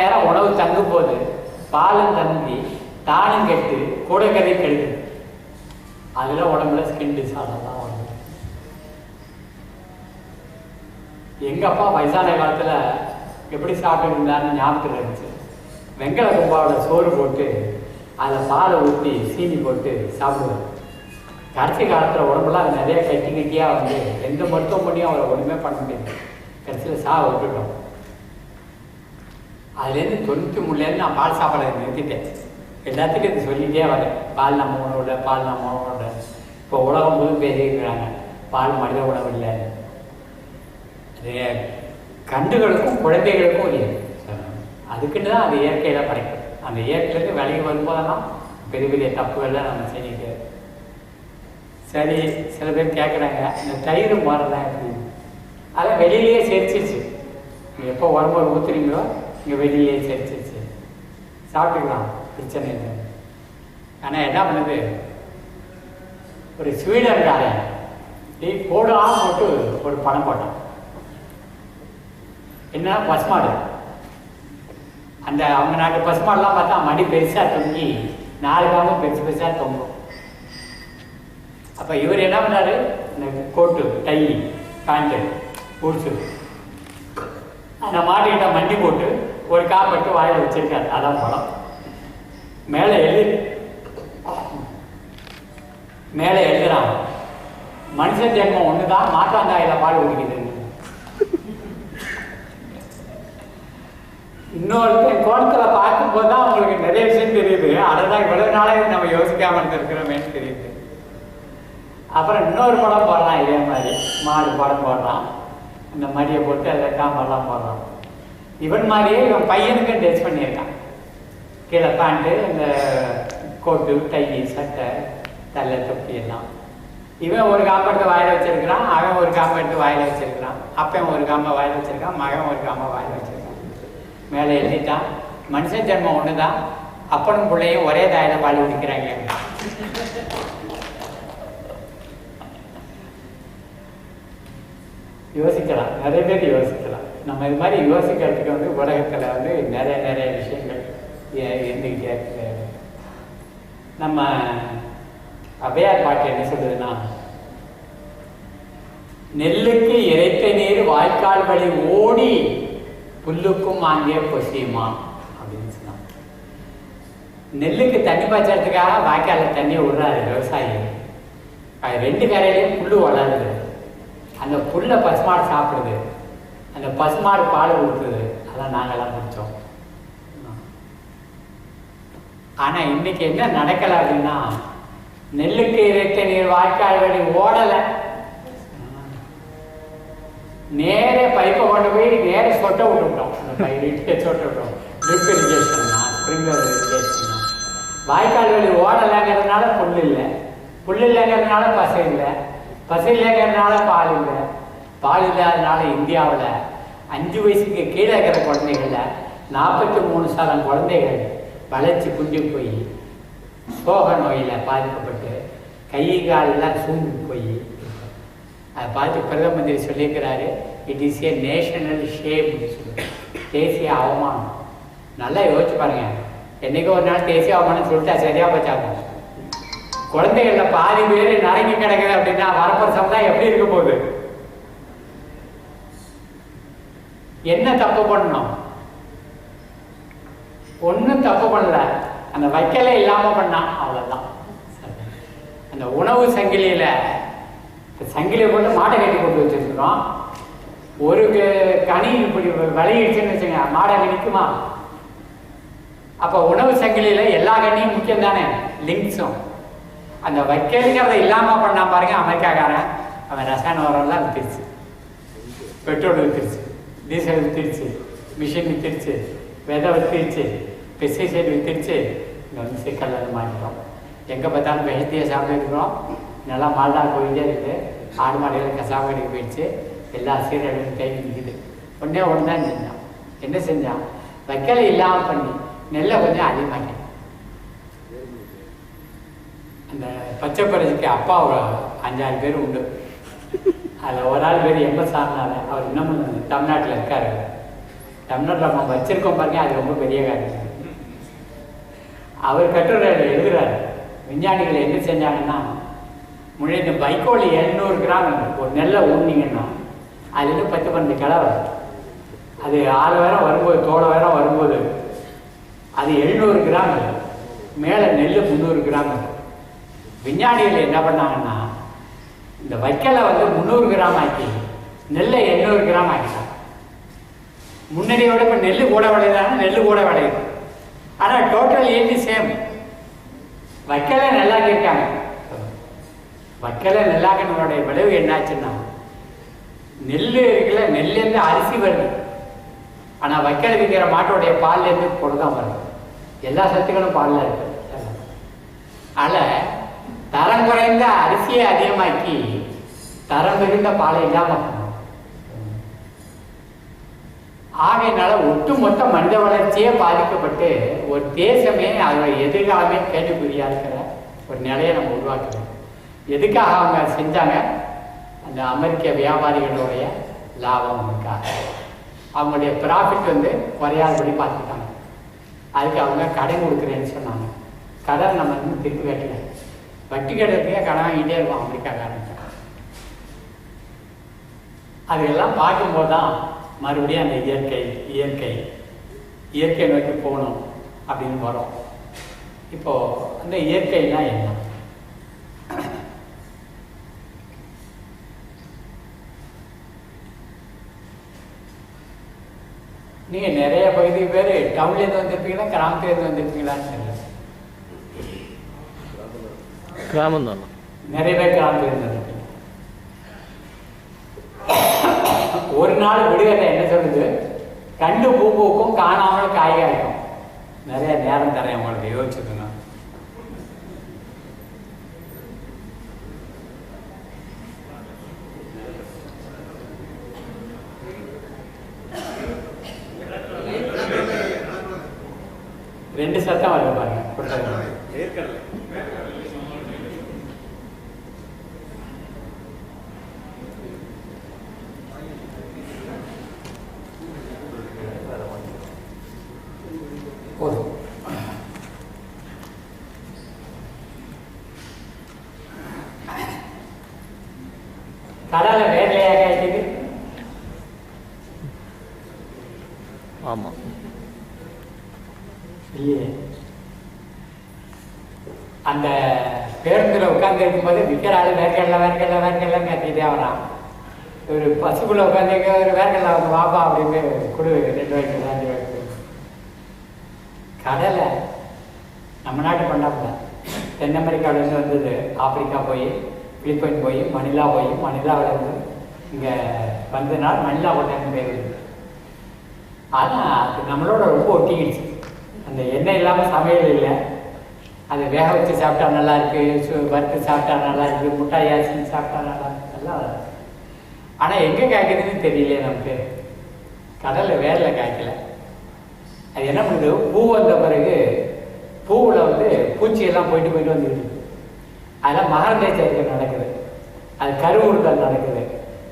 நேரம் உணவு தங்கும் போது பாலும் தங்கி தானும் கெட்டு கூட கதை கெடுது. அதில் உடம்புல ஸ்கின் டிசார்டர் தான் வருது. எங்க அப்பா வயசான காலத்துல எப்படி சாப்பிட்டு இருந்தாருன்னு ஞாபகத்தில் இருந்துச்சு. வெங்கல கும்பாவோட சோறு போட்டு அதில் பாலை ஊற்றி சீனி போட்டு சாப்பிடுவார். கடைசி காலத்தில் உடம்புலாம் அது நிறைய கட்டி கட்டியாக வந்து எந்த மருத்துவமனையும் அவரை ஒன்றுமே பண்ண முடியாது கடைசியில் சா விட்டுட்டோம். அதுலேருந்து தொண்ணூற்றி மூணுலேருந்து நான் பால் சாப்பாடு நிறுத்திட்டேன். எல்லாத்துக்கும் இது சொல்லிட்டே வரேன் பால் நம்ம உணவுல பால் நம்ம உணவுல இப்போ உலகம் முழு பேசிக்கிறாங்க. பால் மனித உணவு இல்லை. அது கண்டுகளுக்கும் குழந்தைகளுக்கும் இல்லை. அதுக்குன்னு தான் அது இயற்கையில் படைக்கும் அந்த இயற்கையிலேருந்து விலகி வரும்போதெல்லாம் பெரிய பெரிய தப்புகள்லாம் நம்ம செஞ்சுட்டு சரி சில பேர் கேட்குறாங்க இந்த தயிர் மாறலாம் அதெல்லாம் வெளியிலேயே செரிச்சிச்சு எப்போ உடம்பு ஊற்றுறீங்களோ இங்கே சரி சரி சாப்பிட்டுக்கலாம் பிரச்சனை இல்லை ஆனால் என்ன பண்ணுது ஒரு ஸ்வீடன்காரன் நீ போடலாம் போட்டு ஒரு பணம் போட்டான் என்ன பசுமாடு அந்த அவங்க நாட்டு பசுமாடுலாம் பார்த்தா மடி பெருசாக தொங்கி நாலு காலம் பெருசு பெருசாக தொங்கும் அப்போ இவர் என்ன பண்ணாரு இந்த கோட்டு டை பேண்ட்டு பூட்ஸு அந்த மாட்டுக்கிட்ட மண்டி போட்டு ஒரு காப்பட்டு வாயில் வச்சிருக்காரு அதான் படம். மேலே எழுதி. மேலே எழுதுறான். மனுஷன் ஜென்மம் ஒண்ணுதான் தான் மாட்டாந்தாயில பால் குடிக்குதுன்னு இன்னொருத்தன் கோணத்துல பார்க்கும்போது தான் அவங்களுக்கு நிறைய விஷயம் தெரியுது. அதை தான் இவ்வளவு நாளே நம்ம யோசிக்காம இருந்திருக்கிறோமேன்னு தெரியுது. அப்புறம் இன்னொரு படம் போடலாம் இதே மாதிரி. மாடு படம் போடுறான் இந்த மடியை போட்டு அதில் காம்பெல்லாம் போடுறான் இவன் மாதிரியே இவன் பையனுக்கும் டெஸ்ட் பண்ணியிருக்கான். கீழே பேண்ட்டு இந்த கோட்டு டை சட்டை தலை தொப்பி எல்லாம். இவன் ஒரு காம்பெடுத்து வாயில் வச்சிருக்கிறான் அவன் ஒரு காம்பெடுத்து வாயில் வச்சிருக்கிறான். அப்பன் ஒரு காம்பை வாயில் வச்சிருக்கான் மகன் ஒரு காம்பை வாயில் வச்சிருக்கான். மேலே எழுதிட்டான் மனுஷன் ஜென்மம் ஒன்று தான் அப்பனும் பிள்ளையும் ஒரே தாயில பால் குடிக்கிறாங்க. யோசிக்கலாம் நிறைய பேர் யோசிக்கலாம். நம்ம இது மாதிரி யோசிக்கிறதுக்கு வந்து உலகத்தில் வந்து நிறைய நிறைய விஷயங்கள் எ- இருந்துக்கிட்டே நம்ம அவ்வையார் பாட்டு என்ன சொல்லுதுன்னா நெல்லுக்கு இறைத்த நீர் வாய்க்கால் வழி ஓடி புல்லுக்கும் அங்கே பொசியுமா? அப்படின்னு சொன்னான் நெல்லுக்கு தண்ணி பாய்ச்சறதுக்காக வாய்க்காலில் தண்ணியை விடுறாரு விவசாயி. அது ரெண்டு கரையிலையும் புல்லு வளருது. அந்த புல்லை பசுமாடு சாப்பிடுது. அந்த பசுமாடு பால் கொடுத்தது. அதான் நாங்கெல்லாம் குடித்தோம் ஆனால் இன்னைக்கு என்ன நடக்கல அப்படின்னா நெல்லுக்கு இறைத்த நீர் வாய்க்கால் வழி ஓடலை. நேர பைப்பை கொண்டு போய் நேர சொட்ட விட்டுட்டோம் அந்த பயிரிட்டு சொட்ட விட்டோம். ட்ரிப் இரிகேஷன்னா ஸ்ப்ரிங்கர் இரிகேஷன்னா வாய்க்கால் வழி ஓடலைங்கிறதுனால புல் இல்லை. புல் இல்லைங்கிறதுனால பசை இல்லை. பசு இல்லைங்கிறதுனால பால் இல்லை. பால் இல்லாதனால இந்தியாவில் அஞ்சு வயசுக்கு கீழே இருக்கிற குழந்தைகளில் நாற்பத்தி மூணு சதம் குழந்தைகள் வளர்ச்சி குண்டி போய் சோக நோயில் பாதிக்கப்பட்டு கை காலெல்லாம் சூம்பி போய் அதை பார்த்து பிரதம மந்திரி சொல்லியிருக்கிறாரு it is a national shame தேசிய அவமானம். நல்லா யோசிச்சு பாருங்க. என்னைக்கோ ஒரு நாள் தேசிய அவமானம் சொல்லிட்டா சரியாக போச்சாங்க குழந்தைகளில் பாதி பேர் நரங்கி கிடக்குது அப்படின்னா வரப்போற சமுதாயம் எப்படி இருக்க போகுது? என்ன தப்பு பண்ணணும்? ஒன்றும் தப்பு பண்ணல. அந்த வைக்கலே இல்லாம பண்ணான் அவ்வளவுதான். அந்த உணவு சங்கிலியில சங்கிலியை போட்டு மாட்டை கட்டி கொண்டு வச்சிருக்கிறோம். ஒரு கனி இப்படி விளையிடுச்சுன்னு வச்சுங்க மாடை நிற்குமா அப்போ உணவு சங்கிலியில எல்லா கனியும் முக்கியம் தானே? லிங்க்ஸும். அந்த வைக்கலுங்கிறத இல்லாம பண்ணா பாருங்க அமெரிக்காக்காரன் அவன் ரசாயன உரம்லாம் வித்துருச்சு. பெட்ரோல் வித்துருச்சு. டீசல் வித்துருச்சு மிஷின் வித்துருச்சு விதை வித்துருச்சு பெஸ்டிசைட் வித்துருச்சு இங்கே வந்து சிக்கல்ல எங்கே பார்த்தாலும் வெஜித்தியை சாப்பிட்டுருக்குறோம் நல்லா மால்டா போயிட்டே இருக்குது. ஆடு மாடுகள் கசாம கடைக்கு போயிடுச்சு. எல்லா சீரழிவும் தேங்கி நிற்குது ஒன்றே ஒன்று தான் செஞ்சான். என்ன செஞ்சான்? வைக்கலை இல்லாமல் பண்ணி நெல்லை கொஞ்சம் அதிகமாக்கி. அந்த பச்சை பரிசுக்கு அப்பா ஒரு அஞ்சாறு பேர் உண்டு. அதில் ஒரு ஆள் பேர் எம்ப சார்னால அவர் இன்னமும் தமிழ்நாட்டில் இருக்காரு. தமிழ்நாட்டில் நம்ம வச்சிருக்கோம் பாருங்க அது ரொம்ப பெரிய காரியம். அவர் கட்டுரை எழுதுறாரு விஞ்ஞானிகள் என்ன செஞ்சாங்கன்னா முன்னாடி இந்த வைக்கோல் எழுநூறு கிராம் ஒரு நெல்லை ஊனிங்கன்னா அதுலேருந்து பத்து பன்னெண்டு கிளை வரும் அது ஆறு வேரம் வரும்போது தோலை வேரம் வரும்போது அது எழுநூறு கிராம் மேலே நெல் முந்நூறு கிராம் விஞ்ஞானிகள் என்ன பண்ணாங்கன்னா இந்த வைக்கலை வந்து முந்நூறு கிராம் ஆக்கி நெல்லை எண்ணூறு கிராம் ஆக்கி முன்னாடியோட இப்போ நெல் கூட விளையுதாங்க நெல் கூட விளையுது. ஆனால் டோட்டல் ஏற்றி சேம் வைக்கலை நெல்லாக்கியிருக்காங்க வைக்கலை நெல்லாக்கினோடைய விளைவு என்னாச்சுன்னா நெல் இருக்குல்ல நெல்லேருந்து அரிசி வருது. ஆனால் வைக்கல் விற்கிற மாட்டோடைய பால்லேருந்து பொருள் தான் வருது. எல்லா சத்துக்களும் பாலில் இருக்கு. அதில் தரம் குறைந்த அரிசியை அதிகமாக்கி தரம் மிகுந்த பாலை இல்லாமல் ஆகையினால ஒட்டுமொத்த மனித வளர்ச்சியே பாதிக்கப்பட்டு ஒரு தேசமே அதோட எதிர்காலமே கேள்விக்குறியா இருக்கிற ஒரு நிலையை நம்ம உருவாக்குறோம் எதுக்காக அவங்க செஞ்சாங்க? அந்த அமெரிக்க வியாபாரிகளுடைய லாபம்க்காக அவங்களுடைய ப்ராஃபிட் வந்து குறையாதபடி பார்த்துட்டாங்க அதுக்கு அவங்க கடன் கொடுக்குறேன்னு சொன்னாங்க. கடன் நம்ம வந்து திருப்பி கட்டல. வட்டி கட்டுறதுக்கே கடன் வாங்கிட்டே இருக்கோம் அமெரிக்காக்காரன் அதெல்லாம் பார்க்கும்போது தான் மறுபடியும் அந்த இயற்கை இயற்கை இயற்கை நோக்கி போகணும் அப்படின்னு வரும். இப்போ அந்த இயற்கைனா என்ன? நீங்க நிறைய பகுதி பேர் டவுன்லேருந்து வந்திருப்பீங்களா கிராமத்துலேருந்து வந்திருப்பீங்களான்னு தெரியல. கிராமம் தானே நிறைய பேர் கிராமத்துலேருந்து ஒரு நாள் விடுகதை என்ன சொல்லுது? கண்டு பூ பூக்கும் காணாமல் காய் காய்க்கும் நிறைய நேரம் தரேன் உங்களுக்கு யோசிச்சுக்கோங்க ரெண்டு சத்தம் வருது பாருங்க கொடுத்தது. போதும் கடலை வேர்லையாக இருக்குது ஆமாம் இல்லையே அந்த போது உட்கார்ந்து விற்கிற ஆளு வேர்க்கடல வேர்க்கடல வேர்க்கடலன்னு கத்திட்டே வரான். ஒரு பசுக்குள்ள உட்காந்துக்க ஒரு வேர்க்கடல வந்து வாப்பா அப்படின்னு கொடு ரெண்டு வயசு அஞ்சு வயசு கடலை நம்ம நாட்டு பண்ணாப்புல தென் அமெரிக்காவிலேருந்து வந்தது ஆப்பிரிக்கா போய் பிலிப்பைன் போய் மணிலா போய் மணிலாவிலேருந்து இங்கே வந்ததுனால மணிலா போட்டேன்னு பேர் ஆனால் அது நம்மளோட ரொம்ப ஒட்டிக்கிடுச்சு. அந்த எண்ணெய் இல்லாமல் சமையல் இல்லை. அதை வேக வச்சு சாப்பிட்டா நல்லா இருக்கு வறுத்து சாப்பிட்டா நல்லா இருக்கு முட்டாய் அரிசி சாப்பிட்டா நல்லா இருக்கு நல்லா ஆனால் எங்கே காய்க்குதுன்னு தெரியலையே நமக்கு. கடலில் வேரில் காய்க்கல. அது என்ன பண்ணுது? பூ வந்த பிறகு பூவில் வந்து பூச்சியெல்லாம் போயிட்டு போயிட்டு வந்துருக்கு அதெல்லாம் மகரந்த சேர்க்கை நடக்குது. அது கருவுறுதல் நடக்குது.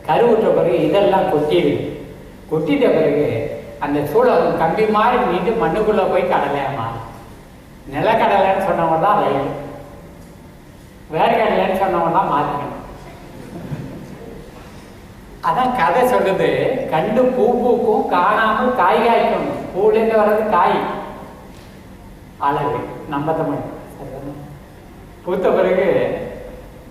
கருவுற்ற பிறகு இதெல்லாம் கொட்டிடுது. கொட்டிட்ட பிறகு அந்த சூழல் கம்பி மாதிரி நீண்டு மண்ணுக்குள்ளே போய் கடலையா மாறும் நிலக்கடலைன்னு சொன்னவங்க தான் ரயில் வேர்க்கடலைன்னு சொன்னவங்க தான் மாற்றிக்கணும் அதான் கதை சொல்லுது. கண்டு பூ பூக்கும் காணாமல் காய் காய்க்கும். பூலேருந்து வர்றது காய். அழகு. நம்ம தமிழ். பூத்த பிறகு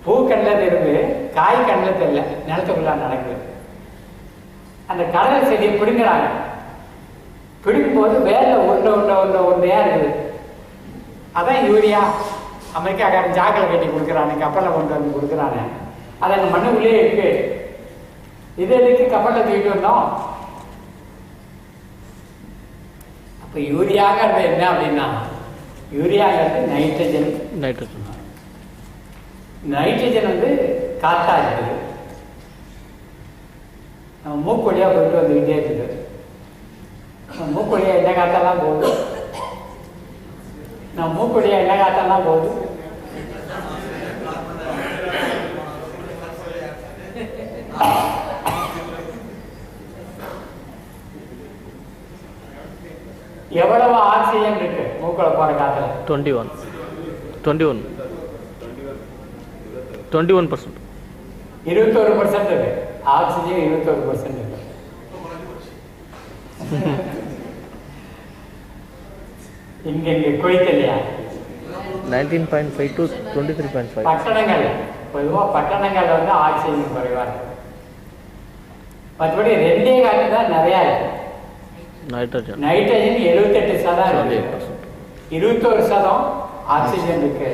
பூ கண்ணில் தெரியுது காய் கண்ணில் தெரியல. நிலத்துக்குள்ள நடக்குது. அந்த கடலை செடியை பிடுங்குறாங்க. பிடுங்கும்போது வேலை உருண்டை உருண்டை உருண்டை உருண்டையா இருக்குது. அதான் யூரியா. அமெரிக்காக்காரன் ஜாக்கில் கட்டி கொடுக்குறானு கப்பலில் கொண்டு வந்து கொடுக்குறானு. அது அந்த மண்ணுக்குள்ளேயே இருக்கு. இது எதுக்கு கப்பலில் தூக்கிட்டு வந்தோம்? அப்போ யூரியாங்கிறது என்ன அப்படின்னா யூரியாங்கிறது நைட்ரஜன் நைட்ரஜன் நைட்ரஜன் வந்து காத்தா இருக்குது நம்ம மூக்கு வழியா போயிட்டு வந்துக்கிட்டே இருக்குது. மூக்கு வழியா என்ன காத்தெல்லாம் போகுது? நம்ம மூக்கு வழியா என்ன காத்தெல்லாம் போகுது எவ்வளவு ஆக்சிஜன் இருக்கு மூக்குல போற காத்துல twenty one twenty one twenty one percent இருபத்தோரு பர்சன்ட் இருக்கு ஆக்சிஜன் இருபத்தோரு பர்சன்ட் இருக்கு இங்க குவைத் இல்லையா nineteen point five to twenty three point five பட்டணங்கள் வந்து ஆக்சிஜன் குறைவா இருக்கு. மற்றபடி ரெண்டே காற்று தான் நிறையா நைட்ரஜன் நைட்ரஜன் எழுபத்தெட்டு சதம் இருபத்தோரு சதம் ஆக்சிஜன் இருக்கு.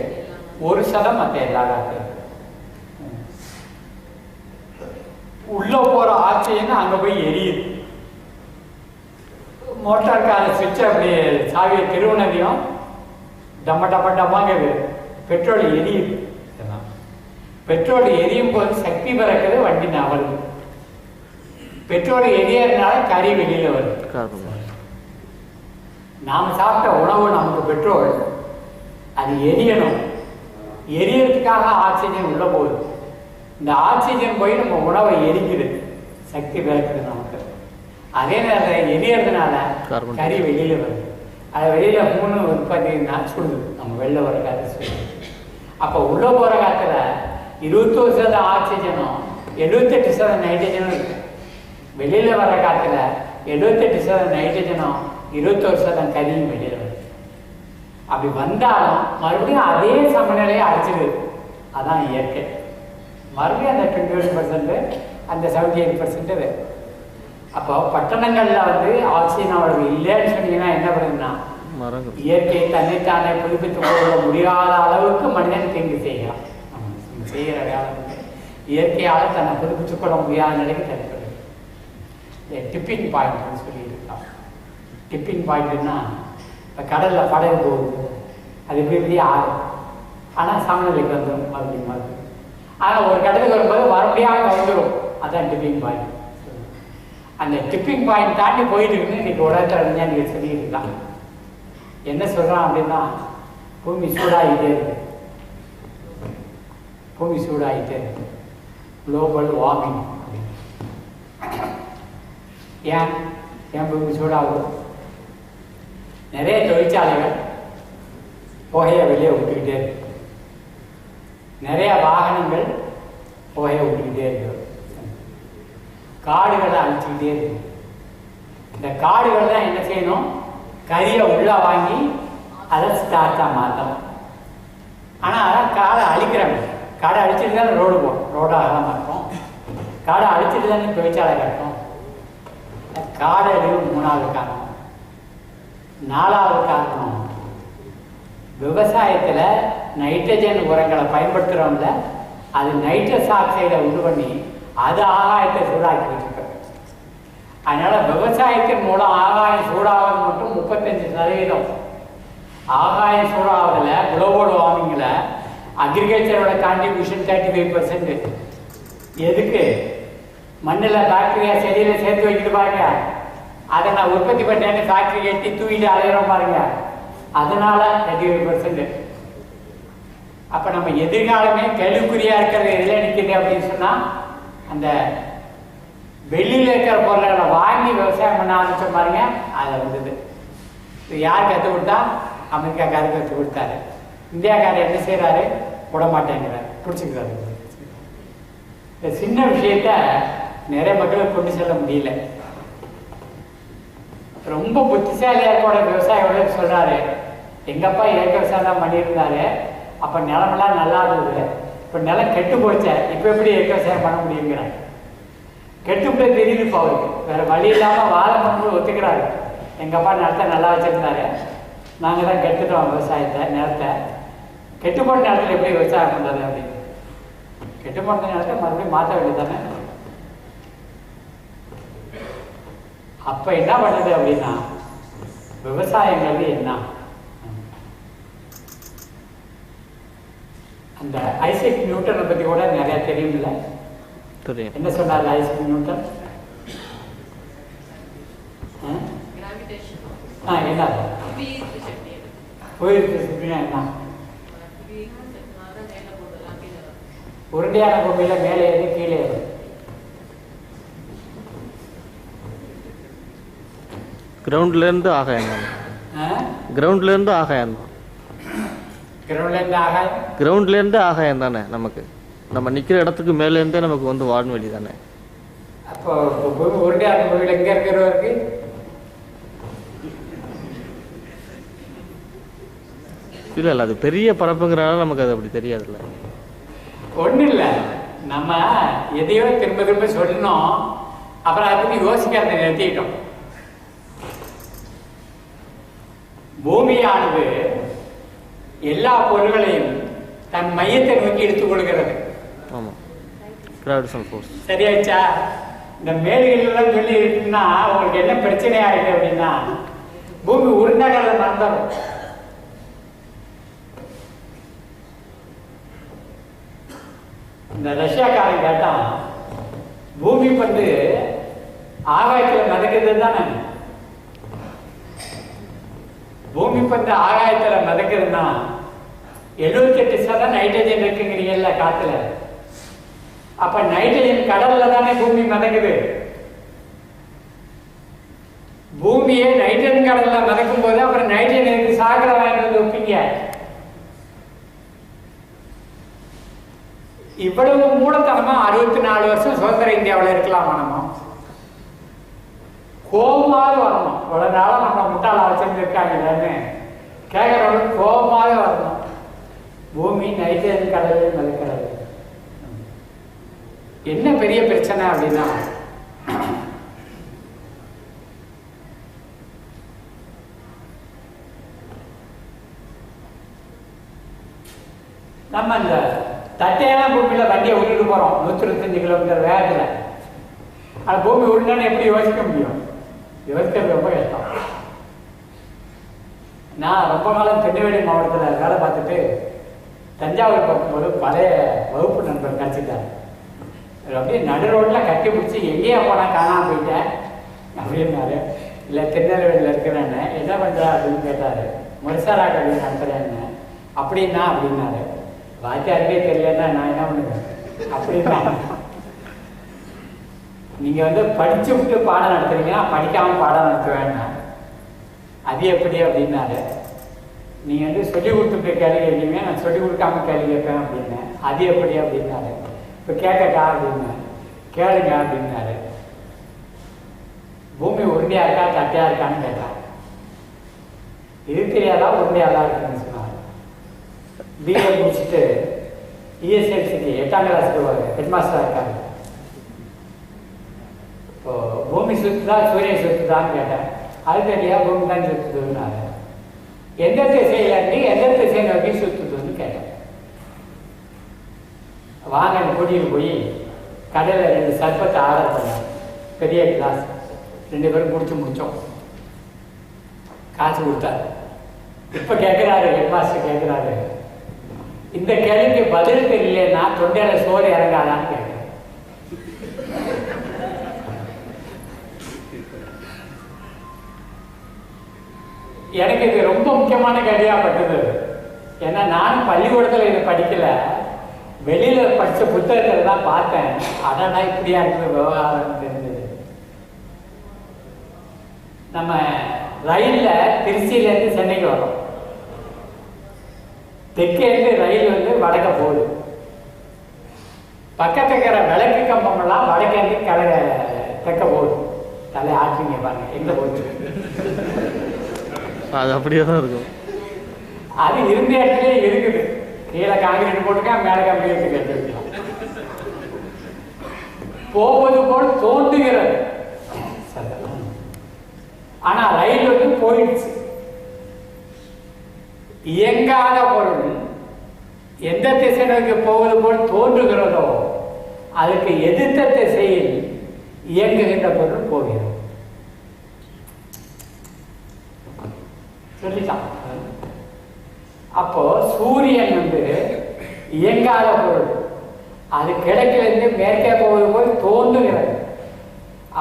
ஒரு சதம் மற்ற எல்லா உள்ள போற ஆக்சிஜன் அங்க போய் எரியுது. மோட்டார் கார சுவிட்ச் அப்படியே சாவியை திருவுனதையும் டம்ம டம்ம டம்மாங்குது பெட்ரோல் எரியுது. இதெல்லாம். பெட்ரோல் எரியும் போது சக்தி பிறக்குது வண்டி நவருது பெட்ரோல் எரியறதுனால கறி வெளியில வருது. நாம் சாப்பிட்ட உணவு நமக்கு பெட்ரோல். அது எரியணும். எரியறதுக்காக ஆக்சிஜன் உள்ள போகுது. இந்த ஆக்சிஜன் போய் நம்ம உணவை எரிக்குது. சக்தி பிறக்குது நமக்கு. அதே நேரத்தில் எரியறதுனால கறி வெளியில வருது. அது வெளியில மூணு உற்பத்தினா சுடுது. நம்ம வெளில வர காற்று சுடுது. அப்போ உள்ள போற காத்துல இருபத்தோரு சதம் ஆக்சிஜனும் எழுபத்தெட்டு சதம் நைட்ரஜனும் இருக்கு. வெளியில வர காத்துல எழுபத்தெட்டு சதம் நைட்ரஜனும் இருபத்தோரு சதம் கரியும் வெளியில வருது. அப்படி வந்தாலும் மறுபடியும் அதே சமநிலையை அடிச்சிடுது அதான் இயற்கை. மறுபடியும் அந்த டுவெண்ட்டி ஒன் பர்சன்ட் அந்த செவன்டி எயிட் பர்சன்ட் அப்போ பட்டணங்கள்ல வந்து ஆக்சிஜன் அவ்வளவு இல்லைன்னு சொன்னீங்கன்னா என்ன மரங்கள் இயற்கை தன்னைத்தானே புதுப்பித்துக் கொள்ள முடியாத அளவுக்கு மனிதன் தீங்கு செய்கிறான். நம்ம செய்கிற வேலை வந்து இயற்கையால் தன்னை புதுப்பித்துக் கொள்ள முடியாத நிலைக்கு தடுக்கிறது டிப்பிங் பாயிண்ட்னு சொல்லியிருக்கான். டிப்பிங் பாயிண்ட்னா இப்போ கடலில் படகு போகுது அது இப்படி இப்படி ஆகும் ஆனால் சமநிலைக்கு வந்துடும் மறுபடியும் மறுபடியும். ஆனால் ஒரு கடலுக்கு வரும்போது மறுபடியும் வந்துடும் அதான் டிப்பிங் பாயிண்ட் அந்த டிப்பிங் பாயிண்ட் தாண்டி போயிட்டுருக்குன்னு இன்னைக்கு உலகத்தில் விஞ்ஞானிகள் சொல்லியிருக்கலாம் என்ன சொல்றான் அப்படின்னா பூமி சூடாகிட்டே இருக்கு. பூமி சூடாகிட்டே இருக்கு. குளோபல் வார்மிங் ஏன்? ஏன் பூமி சூடாகும்? நிறைய தொழிற்சாலைகள் புகையை வெளியே விட்டுக்கிட்டே இருக்கு. நிறைய வாகனங்கள் புகையை விட்டுக்கிட்டே இருக்கு. காடுகளை அழிச்சுக்கிட்டே இருக்கு. இந்த காடுகள் தான் என்ன செய்யணும்? கரியை உள்ள வாங்கி அதை ஸ்டார்ட்டாக மாற்றணும் ஆனால் அதான் காடை அழிக்கிறாங்க காடை அழிச்சிட்டு தானே ரோடு போகும். ரோடாக தான் இருக்கும் காடை அழிச்சிட்டு தானே தொழிற்சாலை கட்டணும் காடை அழிவு மூணாவது காரணம். நாலாவது காரணம் விவசாயத்தில் நைட்ரஜன் உரங்களை பயன்படுத்துகிறோம்ல அது நைட்ரஸ் ஆக்சைடை உண்டு பண்ணி அது ஆகாயத்தை சூடாக்கிட்டு இருக்கு அதனால விவசாயத்தின் மூலம் ஆகாயம் சூடாவது மட்டும் முப்பத்தஞ்சு சதவீதம். ஆகாயம் சூடாவதுல குளோபல் வார்மிங்கில் அக்ரிகல்ச்சரோட கான்ட்ரிபியூஷன் தேர்ட்டி ஃபைவ் பர்சன்ட் எதுக்கு? மண்ணில் பாக்டீரியா செடியில் சேர்த்து வைக்கிட்டு பாருங்க. அதை நான் உற்பத்தி பண்ணேன்னு ஃபேக்டரி கட்டி தூக்கிட்டு அலையிறோம் பாருங்க. அதனால தேர்ட்டி ஃபைவ் பர்சன்ட் அப்போ நம்ம எதிர்காலமே கேள்விக்குறியா இருக்கிறது எதில் நிற்கிறது அப்படின்னு சொன்னால் அந்த வெளியில் இருக்கிற பொருளை வாங்கி விவசாயம் பண்ண ஆரம்பிச்ச பாருங்க அதில் வந்தது இது யார் கற்றுக் கொடுத்தா? அமெரிக்காக்காரு கற்றுக் கொடுத்தாரு. இந்தியாக்காரர் என்ன செய்கிறாரு விட மாட்டேங்கிறார் பிடிச்சிக்கிறாரு. இந்த சின்ன விஷயத்த நிறைய மக்களுக்கு கொண்டு செல்ல முடியல. ரொம்ப புத்திசாலியா கூட விவசாயியோட சொல்றாரு? எங்கப்பா இயற்கை விவசாயம் தான் பண்ணியிருந்தாரு. அப்ப நிலமெல்லாம் நல்லா இருந்தது. இப்போ நிலம் கெட்டு போச்ச இப்போ எப்படி விவசாயம் பண்ண முடியுங்கிறாங்க. கெட்டு போய் தெரியுது இப்போ அவருக்கு. வேற வழி இல்லாமல் வாழை பண்ணும்போது ஒத்துக்கிறாரு. எங்கள் அப்பா நிலத்தை நல்லா வச்சுருந்தாரு. நாங்கள் தான் கெட்டுட்டோம் விவசாயத்தை நிலத்தை. கெட்டு போன நிலத்துல எப்படி விவசாயம் பண்ணுறது அப்படின்னு. கெட்டு போன நிலத்தை மறுபடியும் மாற்ற வேண்டியதானே அப்போ என்ன பண்ணுது அப்படின்னா விவசாயங்கிறது என்ன? அந்த ஐசக் நியூட்டனை பத்தி கூட நிறைய தெரியும். என்ன சொன்னார் ஐசக் நியூட்டன்? ஆ? என்ன? என்ன. உருண்டையான பூமியில மேலே ஏறி கீழே ஏறும் ஆகாயம் கிரவுண்ட்லேருந்து ஆகாயம் தான் கிரவுண்ட்லேருந்து ஆகாயம் கிரவுண்ட்லேருந்து ஆகாயம்? தானே நமக்கு. நம்ம நிற்கிற இடத்துக்கு மேலேருந்தே நமக்கு வந்து வான்வெளி தானே. இல்லை இல்லை அது பெரிய பரப்புங்கிறனால நமக்கு அது அப்படி தெரியாதுல்ல. ஒன்றும் இல்லை நம்ம எதையோ திரும்ப திரும்ப சொல்லணும். அப்புறம் அதை பற்றி யோசிக்கிறத நிறுத்திக்கிட்டோம் பூமியானது எல்லா பொருள்களையும் தன் மையத்தை நோக்கி எடுத்துக் கொள்கிறது. ஆமாம் கிராவிடேஷனல் ஃபோர்ஸ் சரியாச்சா இந்த மேடுகள் எல்லாம் சொல்லி இருக்குன்னா உங்களுக்கு என்ன பிரச்சனையா இருக்கு அப்படின்னா பூமி உருண்டாங்கல்ல மறந்துடும் இந்த ரஷ்யாக்காரன் கேட்டான் பூமி பந்து ஆகாயத்துல மிதக்குது தானே? பூமி பந்து ஆகாயத்துல மிதக்குதுன்னா எழுபத்தெட்டு சதம் நைட்ரஜன் இருக்குங்கிறீங்கல்ல காத்துல. அப்ப நைட்ரஜன் கடல்ல தானே பூமி மிதக்குது? பூமியே நைட்ரஜன் கடல்ல மிதக்கும் போது அப்புறம் நைட்ரஜன் எதுக்கு சாகர வாங்கிட்டு வந்து வைப்பீங்க இவ்வளவு மூலத்தனமா அறுபத்தி நாலு வருஷம் சுதந்திர இந்தியாவில் இருக்கலாமா நம்ம. கோபமாக வரணும். இவ்வளவு நாளா நம்ம முட்டாள வச்சிருந்துருக்காங்க இல்லைன்னு கேட்கறவங்க கோபமாக வரணும். பூமி நைட்ரஜன் கடலில் மிதக்கிறது என்ன பெரிய பிரச்சனை அப்படின்னா நம்ம இந்த தட்டையான பூமியில் வண்டியை விட்டுட்டு போறோம். நூத்தி இருபத்தஞ்சு கிலோமீட்டர் வேகத்தில். அது பூமி உருண்டான்னு எப்படி யோசிக்க முடியும்? யோசிக்கிறது ரொம்ப கஷ்டம். நான் ரொம்ப காலம் திருநெல்வேலி மாவட்டத்தில் வேலை பார்த்துட்டு தஞ்சாவூர் பார்க்கும்போது பழைய வகுப்பு நண்பர் கிடச்சிட்டார் அப்படியே நடு ரோட்டில் கட்டி பிடிச்சி எங்கேயா போனா காணாமல் போயிட்டேன். அப்படின்னாரு. இல்லை திருநெல்வேலியில் இருக்கிறேன்னு. என்ன பண்ணுறா அப்படின்னு கேட்டாரு. முரசாரா கல்வி நடத்துகிறேன்னு அப்படின்னா? அப்படின்னாரு. வாத்தியாருக்கே தெரியலன்னா நான் என்ன பண்ணுவேன்? அப்படின்னா? நீங்கள் வந்து படிச்சு விட்டு பாடம் நடத்துறீங்கன்னா படிக்காமல் பாடம் நடத்துவேன்னா? அது எப்படி? அப்படின்னாரு. நீங்க வந்து சொல்லி கொடுத்துட்டு கேள்வி கேட்பீங்க நான் சொல்லி கொடுக்காம கேள்வி கேட்பேன் அப்படின்னேன் அது எப்படி அப்படின்னாரு. இப்போ கேட்கட்டா அப்படின்னேன் கேளுங்க அப்படின்னாரு. பூமி உருண்டையா இருக்கா தட்டையா இருக்கான்னு கேட்டான் இது தெரியாதா உருண்டையா தான் இருக்குன்னு சொன்னார். பிஏ முடிச்சுட்டு இஎஸ்எல்சிக்கு எட்டாம் கிளாஸ் போவார் ஹெட் மாஸ்டராக இருக்காரு. இப்போ பூமி சுத்துதா சூரியன் சுத்துதான்னு கேட்டேன். அது தெரியா பூமி தான் சுத்துதுன்னாரு. எந்த திசையில இருந்து எந்த திசை நோக்கி சுத்துதுன்னு கேட்டேன். வாங்க கூட்டிட்டு போய் கடையில் ரெண்டு சர்பத்தை ஆர்டர் பண்ணேன். பெரிய கிளாஸ் ரெண்டு பேரும் முடிச்சு முடிச்சோம். காசு கொடுத்தாரு. இப்போ கேட்குறாரு ஹெட் மாஸ்டர் கேட்குறாரு இந்த கேள்விக்கு பதில் தெரியலன்னா தொண்டையில சோறு இறங்காதான்னு கேட்கிறேன் எனக்கு இது ரொம்ப முக்கியமான கேள்வியாக பட்டது ஏன்னா நானும் பள்ளிக்கூடத்தில் இது படிக்கல. வெளியில் படித்த புத்தகத்தில் தான் பார்த்தேன். அடடா இப்படியா இருக்கிற விவகாரம் தெரிஞ்சது. நம்ம ரயிலில் திருச்சியிலேருந்து சென்னைக்கு வரோம் தெற்கேருந்து ரயில் வந்து வடக்க போகுது. பக்கத்து இருக்கிற விளக்கு கம்பமெல்லாம் வடக்கேருந்து வடக்கே இருந்து தெற்க போகுது. தலை ஆற்றுங்க பாருங்க எங்க போகுது? அது அப்படியே தான் இருக்கும். அது இருந்த இடத்துலயே இருக்குது. கீழே காங்கிரீட் போட்டுருக்கேன் மேலே கம்ப்யூட்டர் கட்டி போவது போல் தோன்றுகிறது. ஆனா ரயில் வந்து போயிடுச்சு. இயங்காத பொருள் எந்த திசை நோக்கி போவது போல் தோன்றுகிறதோ அதுக்கு எதிர்த்த திசையில் இயங்குகின்ற பொருள் போகிறது. சொல்லிட்டான் அப்போ சூரியன் வந்து இயங்காத பொருள். அது கிழக்கிலிருந்து மேற்கே போவது போல் தோன்றுகிறது.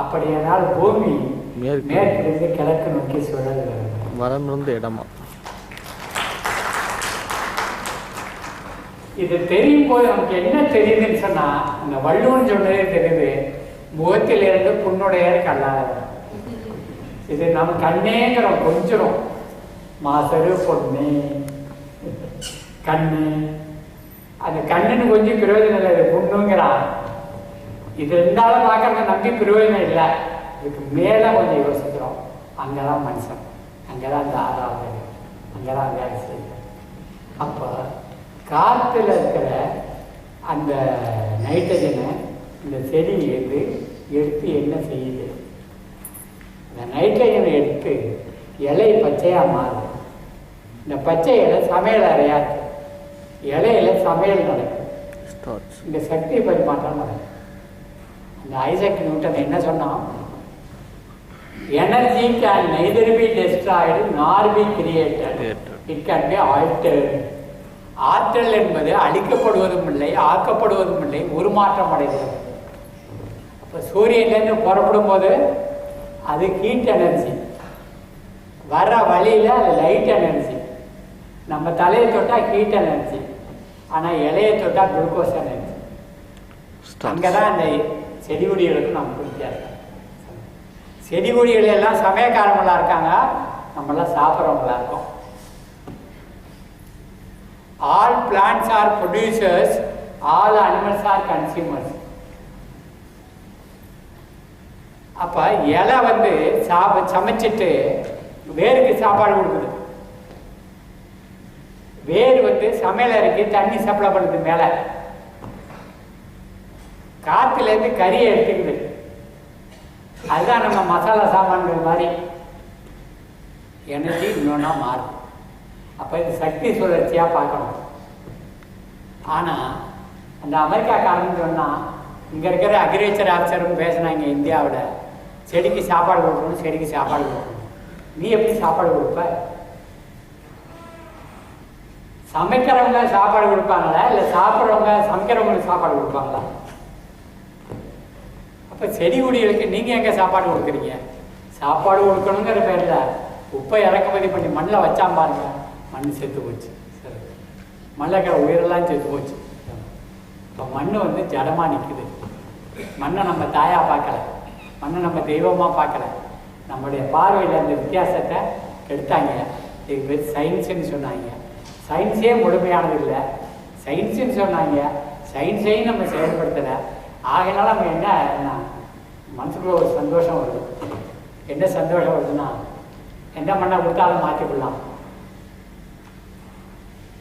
அப்படியானால் பூமி மேற்கு. மேற்கிலிருந்து கிழக்கு நோக்கி சுழல்கிறது. வரம் இருந்த இடமா? இது தெரியும் போது நமக்கு என்ன தெரியுதுன்னு சொன்னா இந்த வள்ளுவன் சொன்னதே தெரியுது. முகத்திலிருந்து புண்ணுடையார் கல்லாதவர். இது நம்ம கண்ணேங்கிறோம் கொஞ்சம் மாசரு பொண்ணு கண்ணு. அந்த கண்ணுன்னு கொஞ்சம் பிரயோஜனம் இல்லை இது புண்ணுங்கிறான் இது இருந்தாலும் பார்க்கறத நம்பி பிரயோஜனம் இல்லை. இதுக்கு மேலே கொஞ்சம் யோசிக்கிறோம். அங்கே தான் மனுஷன். அங்கே தான் இந்த ஆறாவது அங்கே தான் வேலை செய்யும் அப்போ காற்றுல இருக்கிற அந்த நைட்ரஜனை இந்த செடி எடுத்து எடுத்து என்ன செய்யுது? இந்த நைட்ரஜனை எடுத்து இலை பச்சையாக மாறுது. இந்த பச்சை இலை சமையல் அறையாது. இலையில சமையல் நடக்கும். இந்த சக்தி பரிமாற்றம் நடக்கும். அந்த ஐசக் நியூட்டன் என்ன சொன்னான் energy can neither be destroyed nor be created. It can be altered ஆற்றல் என்பது அழிக்கப்படுவதும் இல்லை ஆக்கப்படுவதும் இல்லை உருமாற்றம் அடைகிறது. இப்போ சூரியன்லேருந்து புறப்படும் போது அது ஹீட் எனர்ஜி வர்ற வழியில் அது லைட் எனர்ஜி நம்ம தலையை தொட்டால் ஹீட் எனர்ஜி ஆனால் இலையை தொட்டால் குளுக்கோஸ் எனர்ஜி. அங்கே தான் அந்த செடி கொடிகளுக்கு நமக்கு வித்தியாசம் செடி கொடிகள் எல்லாம் சமயக்காரங்களா இருக்காங்க. நம்மளாம் சாப்பிட்றவங்களா இருக்கோம். All plants are producers all animals are consumers அப்ப இலை வந்து சாப்ப சமைச்சிட்டு வேருக்கு சாப்பாடு கொடுக்குது. வேர் வந்து சமையல் அறைக்கு தண்ணி சப்ளை பண்ணுது மேலே. காற்றுலேருந்து கறியை எடுத்துக்குது. அதுதான் நம்ம மசாலா சாமான்கள் மாதிரி. எனர்ஜி இன்னொன்னா மாறும். அப்போ இது சக்தி சுழற்சியாக பார்க்கணும். ஆனால் அந்த அமெரிக்காக்காரன் சொன்னால் இங்கே இருக்கிற அக்ரிகல்ச்சர் ஆஃபீஸரும் பேசினாங்க இந்தியாவில். செடிக்கு சாப்பாடு கொடுக்கணும் செடிக்கு சாப்பாடு கொடுக்கணும். நீ எப்படி சாப்பாடு கொடுப்ப? சமைக்கிறவங்க சாப்பாடு கொடுப்பாங்களா? இல்லை சாப்பிட்றவங்க சமைக்கிறவங்களுக்கு சாப்பாடு கொடுப்பாங்களா? அப்போ செடி கொடிகளுக்கு நீங்கள் எங்கே சாப்பாடு கொடுக்குறீங்க? சாப்பாடு கொடுக்கணுங்கிற பேரில் உப்பை இறக்குமதி பண்ணி மண்ணில் வச்சா பாருங்க. மண் செத்து போச்சு. சரி. மண்ணில் உயிரெல்லாம் செத்து போச்சு. இப்போ மண் வந்து ஜடமாக நிற்குது மண்ணை நம்ம தாயாக பார்க்கல. மண்ணை நம்ம தெய்வமாக பார்க்கல. நம்முடைய பார்வையில் அந்த வித்தியாசத்தை எடுத்தாங்க இதுக்கு பேர் சயின்ஸுன்னு சொன்னாங்க. சயின்ஸே முழுமையானது இல்லை. சயின்ஸுன்னு சொன்னாங்க. சயின்ஸையும் நம்ம செயல்படுத்தலை. ஆகையினால நம்ம என்ன மனசுக்குள்ள ஒரு சந்தோஷம் வருது. என்ன சந்தோஷம் வருதுன்னா எந்த மண்ணை கொடுத்தாலும் மாற்றிக்கொள்ளலாம்.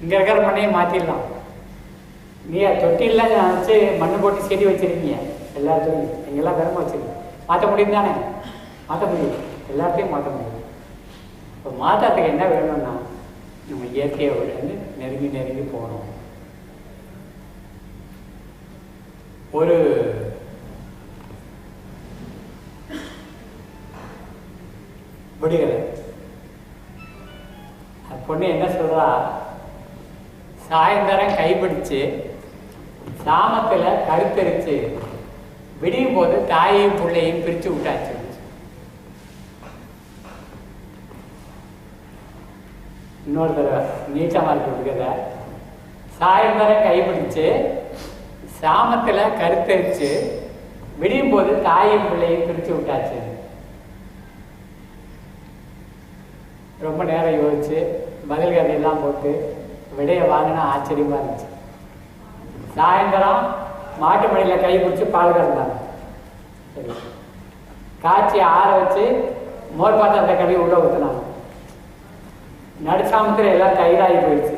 இங்கே இருக்கிற மண்ணையும் மாற்றிடலாம். நீயா தொட்டி இல்லை நினச்சி மண்ணு போட்டு செடி வச்சிருக்கீங்க. எல்லாத்தையும் எங்கெல்லாம் விரும்ப வச்சுருக்கீங்க. மாற்ற முடியும் தானே மாற்ற முடியும். எல்லாத்தையும் மாற்ற முடியும். இப்போ மாற்றத்துக்கு என்ன வேணும்னா நம்ம இயற்கையை வந்து நெருங்கி நெருங்கி போகிறோம் ஒரு விடுகலை பொண்ணு என்ன சொல்றா? சாயந்தரம் கைப்பிடிச்சு சாமத்துல கருத்தரிச்சு விடியும் போது தாயையும் பிள்ளையும் பிரிச்சு விட்டாச்சு. இன்னொரு தடவை நீச்சல் இருக்கு விடுகதை சாயந்தரம் கைப்பிடிச்சு சாமத்துல கருத்தரிச்சு விடியும் போது தாயும் பிள்ளையும் பிரிச்சு விட்டாச்சு. ரொம்ப நேரம் யோசிச்சு பதில் கதையெல்லாம் போட்டு விடைய வாங்கினா ஆச்சரியமா இருந்துச்சு. சாயந்தரம் மாட்டு மடியில் கை பிடிச்சி பால் கறந்தாங்க. சரி. காய்ச்சி ஆற வச்சு மோர் பாத்திரத்தை கழுவி உள்ள ஊற்றினாங்க நடுசாமத்தில் எல்லாம் தயிராகி போயிடுச்சு.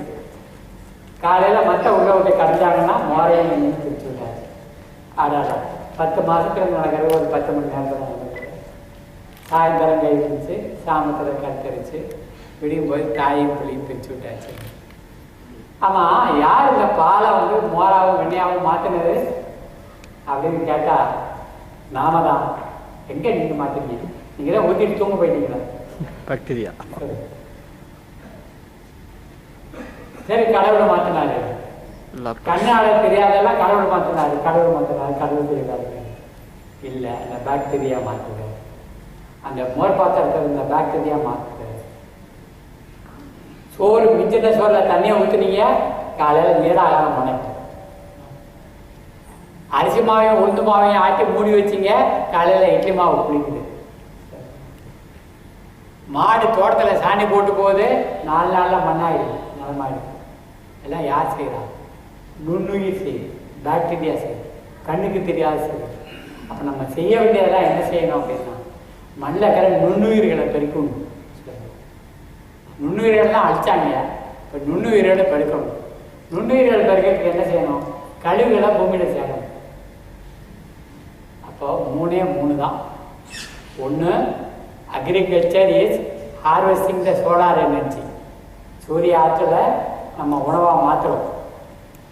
காலையில் மற்ற உள்ள விட்டு மோரையும் நின்று பிடிச்சி விட்டாரு ஆடாடா பத்து மாதத்துல நடக்கிறது ஒரு பத்து மணி நேரத்தில் நடக்கிறது சாயந்தரம் கை பிடிச்சு சாமத்தில் கத்தரிச்சு விடியும் போது தாயும் புளியும் பிரித்து விட்டாச்சு. ஆமாம் யார் இந்த பாலை வந்து மோராவும் வெண்ணையாவும் மாற்றினது அப்படின்னு கேட்டால் நாம தான். எங்கே நீங்கள் மாற்றிருக்கீங்க நீங்கள் தான் ஊற்றிட்டு தூங்க போயிட்டீங்களா? பாக்டீரியா சரி. கடவுளை மாற்றினாரு கண்ணால தெரியாதெல்லாம் கடவுள் மாற்றினாரு கடவுள் மாற்றினாரு கடவுள் தெரியாதாரு இல்லை. அந்த பாக்டீரியா மாற்றுது அந்த மோர் பாத்திரத்தில் இருந்த பாக்டீரியா மாற்றுது சோறு மிஞ்சின சோறுல தண்ணியை ஊற்றுனீங்க காலையில் நீராகாரம் பண்ணட்டு அரிசி மாவையும் உளுந்து மாவையும் ஆட்டி மூடி வச்சீங்க காலையில் இட்லி மாவு புளிக்குது. மாடு தோட்டத்தில் சாணி போட்டு போகுது நாலு நாளில் மண்ணாயிடுது நிலமாயிடுது. எல்லாம் யார் செய்கிறா நுண்ணுயிர் செய்யுது பாக்டீரியா செய்யுது கண்ணுக்கு தெரியாத செய்யுது அப்போ நம்ம செய்ய வேண்டியதெல்லாம் என்ன செய்யணும் அப்படின்னா மண்ணில் இருக்கிற நுண்ணுயிர்களை பெருக்கணும். நுண்ணுயிர்கள்லாம் அழிச்சாங்க இப்போ நுண்ணுயிர்களை பெருக்கணும். நுண்ணுயிர்கள் பெருக்கிறதுக்கு என்ன செய்யணும்? கழிவுகளை பூமியில் சேரணும் அப்போ மூணே மூணு தான். ஒன்று agriculture is harvesting the solar energy சூரிய ஆற்றலை நம்ம உணவாக மாற்றுறோம்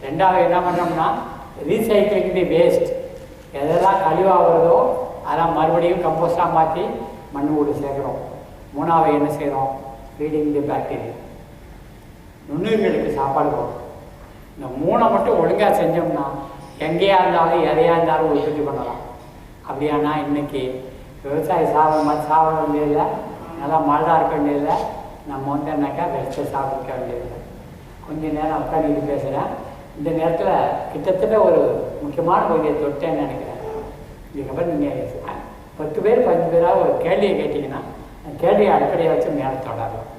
ரெண்டாவது என்ன பண்ணுறோம்னா ரீசைக்கிளிங் தி வேஸ்ட் எதெல்லாம் கழிவாக வருதோ அதெல்லாம் மறுபடியும் கம்போஸ்டாக மாற்றி மண் கூட சேர்க்குறோம். மூணாவது என்ன செய்கிறோம் ஃபீடிங் தி பாக்டீரியா நுண்ணுயிர்களுக்கு சாப்பாடு போடும் இந்த மூணை மட்டும் ஒழுங்காக செஞ்சோம்னா எங்கேயா இருந்தாலும் எதையா இருந்தாலும் உற்பத்தி பண்ணலாம். அப்படியானா இன்னைக்கு விவசாய சாப்பிட மாதிரி சாப்பிட வேண்டியதில்லை. நல்லா மழை இருக்க வேண்டியதில்லை. நம்ம வந்து என்னக்கா வெளிச்சம் சாப்பிட வேண்டியதில்லை. கொஞ்ச நேரம் உட்காந்து பேசுகிறேன் இந்த நேரத்தில் கிட்டத்தட்ட ஒரு முக்கியமான பகுதியை தொட்டேன்னு நினைக்கிறேன். இதுக்கப்புறம் நீங்கள் பத்து பேர் பதினஞ்சு பேராக ஒரு கேள்வியை கேட்டிங்கன்னா கேள்வியை அடிப்படையாக வச்சு மேலே தொடரலாம்.